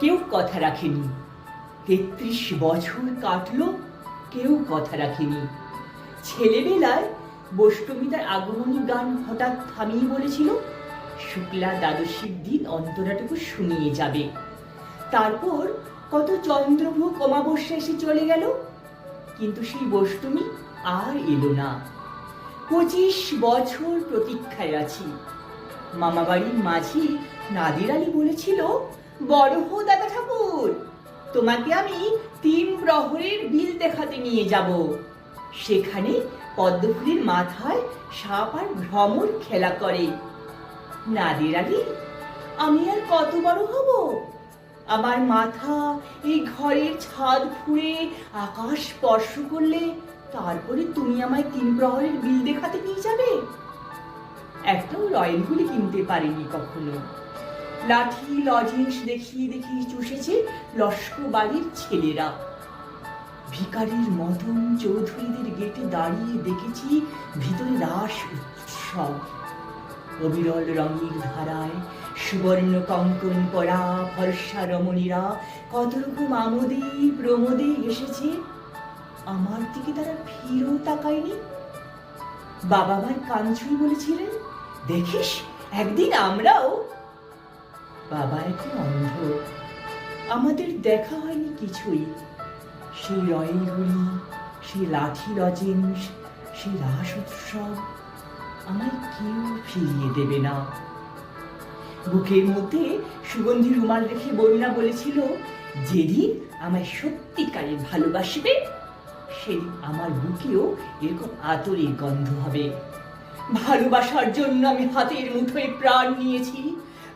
কেউ কথা রাখেনি। তেত্রিশ বছর কাটলো, কেউ কথা রাখেনি। ছেলেবেলায় বৈষ্ণবী তার আগমনী গান হঠাৎ থামিয়ে বলেছিল, শুক্লা দ্বাদশীর দিন অন্তরাটুকু শুনিয়ে যাবে। তারপর কত চন্দ্রভোগ অমাবস্যা এসে চলে গেল। কিন্তু সেই বৈষ্ণবী আর এলো না। পঁচিশ বছর প্রতীক্ষায় আছি। মামাবাড়ির মাঝি নাদির আলী বলেছিল বড় হো দাদা ঠাকুর। তোমাকে আমি তিন প্রহরের বিল দেখাতে নিয়ে যাব। সেখানে পদ্মফুলের মাথায় সাপ আর ভ্রমর খেলা করে। নাদির আলী আমি আর কত বড় হব? আমার মাথা এই ঘরের ছাদ ফুঁড়ে আকাশ স্পর্শ করলে তারপরে তুমি আমায় তিন প্রহরের বিল দেখাতে নিয়ে যাবে? একটাও রয়েলগুলি কিনতে পারিনি কখনো। লাঠি লজেন্স দেখিয়ে দেখিয়ে চুষেছে লস্কর বাড়ির ছেলেরা। ভিকারির মতন চৌধুরীদের গেটে দাঁড়িয়ে দেখেছি ভিতরে রাস উৎসব। অবিরল রঙের ধারায়, সুবর্ণ কঙ্কন পরা, ফর্সা রমণীরা কত রকম আমোদে, প্রমোদে এসেছে। আমার দিকে তারা ফিরেও তাকায়নি। বাবা আমার কাঞ্চুই বলেছিলেন, দেখিস, একদিন আমরাও বাবা এখন অন্ধ। আমাদের দেখা হয়নি কিছুই। সেই রয়েলগুলি সেই লাঠি লজেন্স, সেই রাস উৎসব, আমায় কেউ ফিরিয়ে দেবে না। বুকের মধ্যে সুগন্ধি রুমাল রেখে বন্যা বলেছিল, যেদিন আমায় সত্যিকারের ভালোবাসবে, সেদিন আমার বুকেও এরকম আতরের গন্ধ হবে। ভালোবাসার জন্য আমি হাতের মুঠোয় প্রাণ নিয়েছি।